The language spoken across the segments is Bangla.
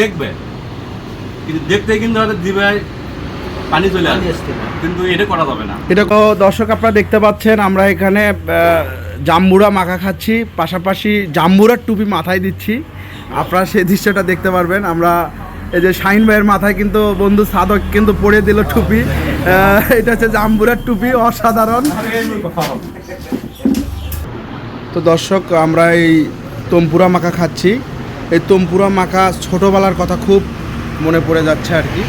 দেখবে। কিন্তু দেখতে কিন্তু হয়তো দিবে পানি চলে আসবে। কিন্তু এটা করা যাবে না। এটা তো দর্শক আপনারা দেখতে পাচ্ছেন আমরা এখানে জাম্বুরা মাখা খাচ্ছি। পাশাপাশি জাম্বুরার টুপি মাথায় দিচ্ছি। আপনারা সেই দৃশ্যটা দেখতে পারবেন। আমরা এই যে শাহিন ভাইয়ের মাথায় কিন্তু বন্ধু সাদক কিন্তু পরে দিল টুপি। এটা হচ্ছে জাম্বুরার টুপি অসাধারণ। তো দর্শক আমরা এই তম্পুরা মাখা খাচ্ছি। এই তম্পুরা মাখা ছোটোবেলার কথা খুব মনে পড়ে যাচ্ছে আর কি।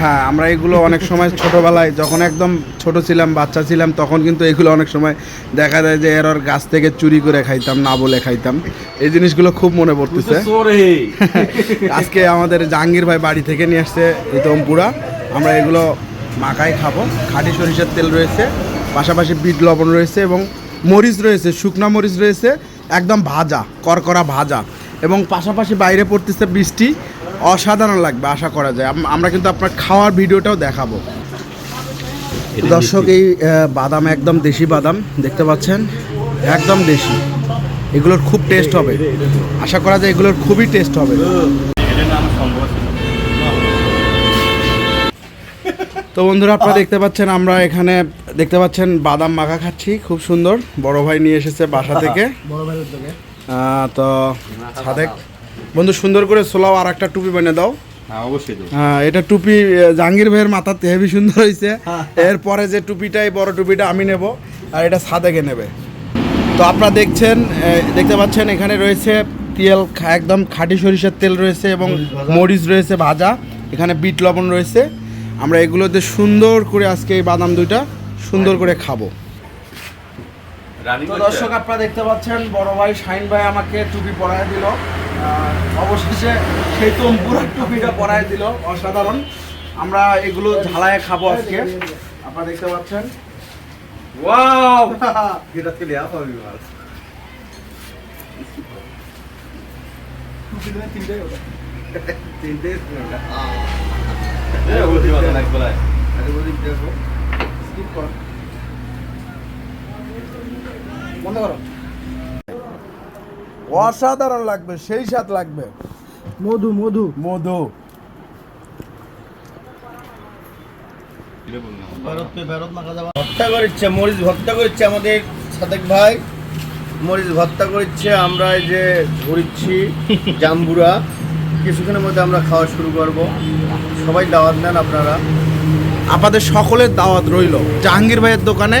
হ্যাঁ আমরা এগুলো অনেক সময় ছোটোবেলায় যখন একদম ছোট ছিলাম বাচ্চা ছিলাম তখন কিন্তু এগুলো অনেক সময় দেখা যায় যে এর গাছ থেকে চুরি করে খাইতাম না বলে খাইতাম। এই জিনিসগুলো খুব মনে পড়তেছে। আজকে আমাদের জাহাঙ্গীর ভাই বাড়ি থেকে নিয়ে আসছে এই তম্পুরা। আমরা এগুলো মাখাই খাব। খাঁটি সরিষার তেল রয়েছে পাশাপাশি বিট লবণ রয়েছে এবং মরিচ রয়েছে শুকনা মরিচ রয়েছে একদম ভাজা করকরা ভাজা। এবং পাশাপাশি বাইরে পড়তেছে বৃষ্টি অসাধারণ লাগবে আশা করা যায়। আমরা কিন্তু আপনার খাওয়ার ভিডিওটাও দেখাবো। দর্শক এই আহ, বাদাম একদম দেশি বাদাম দেখতে পাচ্ছেন? একদম দেশি। এগুলোর খুব টেস্ট হবে। আশা করা যায় এগুলোর খুবই টেস্ট হবে। তো বন্ধুরা আপনারা দেখতে পাচ্ছেন আমরা এখানে দেখতে পাচ্ছেন বাদাম মাখা খাচ্ছি খুব সুন্দর। বড় ভাই নিয়ে এসেছে বাসা থেকে। বড় ভাইয়ের তো সাদেক বন্ধু সুন্দর করে সোলাও আর একটা টুপি বানিয়ে দাও। হ্যাঁ অবশ্যই হ্যাঁ এটা টুপি জাহাঙ্গীর ভাইয়ের মাথাতে হেভি সুন্দর হয়েছে। এরপরে যে টুপিটা এই বড় টুপিটা আমি নেব আর এটা সাদেকে নেবে। তো আপনারা দেখছেন দেখতে পাচ্ছেন এখানে রয়েছে তেল একদম খাঁটি সরিষার তেল রয়েছে এবং মরিচ রয়েছে ভাজা। এখানে বিট লবণ রয়েছে। আমরা এগুলোতে সুন্দর করে আজকে এই বাদাম দুইটা সুন্দর করে খাব। তো দর্শক আপনারা দেখতে পাচ্ছেন বড় ভাই শাইন ভাই আমাকে টুপি পরায় দিল। আর অবশেষে সেই তম্পুরা টুপিটা পরায় দিল অসাধারণ। আমরা এগুলো ঝালায় খাব আজকে। আপনারা দেখতে পাচ্ছেন। ওয়াও! এটা থেকে লিয়া পাবি ভাই। তিনটে এ বলছি কথা না বলাই স্কিপ কর। বন্ধ করো। অসাধারণ লাগবে সেই স্বাদ লাগবে। মধু মধু। মধু। ভর্তা করেছে মরিচ ভর্তা করেছে আমাদের সাদেক ভাই। মরিচ ভর্তা করেছে আমরা এই যে ঘুরছি জাম্বুরা। কিছুক্ষণের মধ্যে আমরা খাওয়া শুরু করব। সবাই দাওয়াত দেন আপনারা। আপনাদের সকলের দাওয়াত রইল। জাহাঙ্গীর ভাইয়ের দোকানে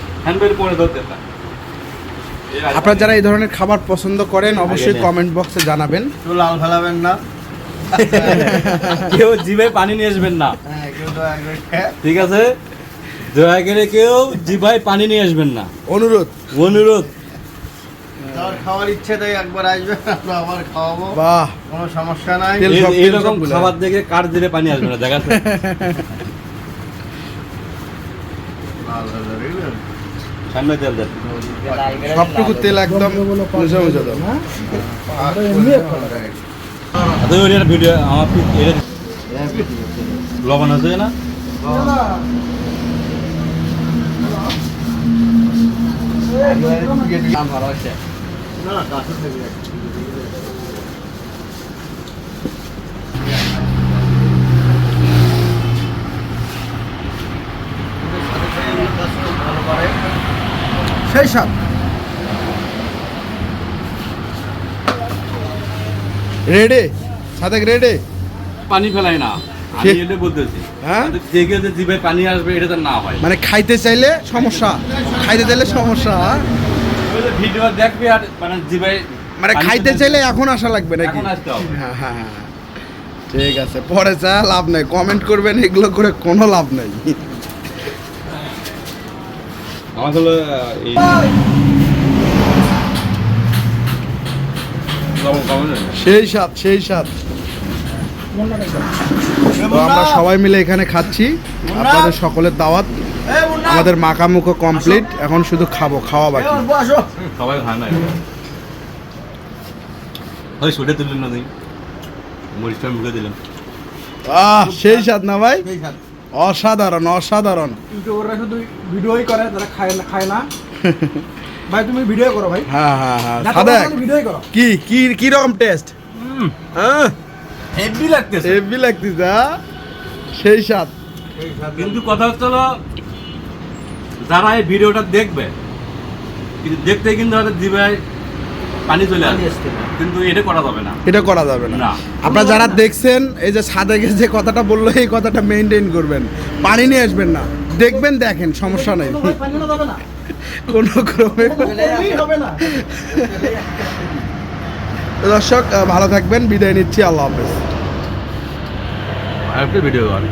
পরে আপনারা যারা এই ধরনের খাবার পছন্দ করেন অবশ্যই কমেন্ট বক্সে জানাবেন। একটু লাল ফেলাবেন না। কেউ জিভে পানি নিয়ে আসবেন না। হ্যাঁ কেউ দয়া করে খেয়ে ঠিক আছে? দয়া করে কেউ জিভায় পানি নিয়ে আসবেন না। অনুরোধ। অনুরোধ। খাওয়ার ইচ্ছে তাই একবার আসবেন আমরা আবার খাওয়াবো। বাহ। কোনো সমস্যা নাই। এইরকম খাবার দেখে কার দিলে পানি আসবে না দেখা? সামনে তেল দেন সবটুকু তেল একদম মুছে মুছে দাও আচ্ছা, ওই একটা ভিডিও আমার এটা লবণ আছে না সেই স্বাদ রেডে সাদেক রেডে পানি ফেলাই না। আমি সে- এটা বলতেছি। হ্যাঁ? যে পানি আসবে এটা না হয়। মানে খাইতে চাইলে সমস্যা। খাইতে চাইলে সমস্যা। ভিডিও দেখবে আর মানে জিভায় মানে খাইতে চাইলে এখন আসা লাগবে নাকি? হ্যাঁ হ্যাঁ হ্যাঁ। ঠিক আছে পরে চা লাভ নেই। কমেন্ট করবেন এগুলো করে কোনো লাভ নেই। আমার হলো এই সেই স্বাদ সেই স্বাদ। তো আমরা সবাই মিলে এখানে খাচ্ছি। আপনাদের সকলের দাওয়াত। আমাদের মাখামুখো কমপ্লিট এখন শুধু খাব খাওয়া বাকি। সবাই খায় না শুটে তুললেন না মরিচটা মুখে দিলাম। আহ সেই স্বাদ না ভাই? অসাধারণ অসাধারণ। ইউটিউবাররা শুধু ভিডিওই করে তারা খায় না খায় না। ভাই তুমি ভিডিও করো ভাই। হ্যাঁ হ্যাঁ হ্যাঁ। তুমি ভিডিওই করো কি কি কি রকম টেস্ট হ্যাঁ? হেভি লাগতেছে। হেভি লাগতেছে হ্যাঁ? সেই স্বাদ। কিন্তু কথা হচ্ছে হলো যারা এই ভিডিওটা দেখবে কিন্তু দেখতে কিন্তু হয়তো জিভে পানি চলে আসবে কিন্তু এটা করা যাবে না। এটা করা যাবে না। আপনারা যারা দেখছেন এই যে সাদেকের যে কথাটা বলল এই কথাটা মেনটেন করবেন। পানি নিয়ে আসবেন না। দেখবেন দেখেন সমস্যা নেই। কোনো ভাই পানি না যাবে না। কোনো ক্রমে কোনোভাবেই হবে না। দর্শক ভালো থাকবেন। বিদায় নিচ্ছি। আল্লাহ হাফেজ। আরেকটা ভিডিও কর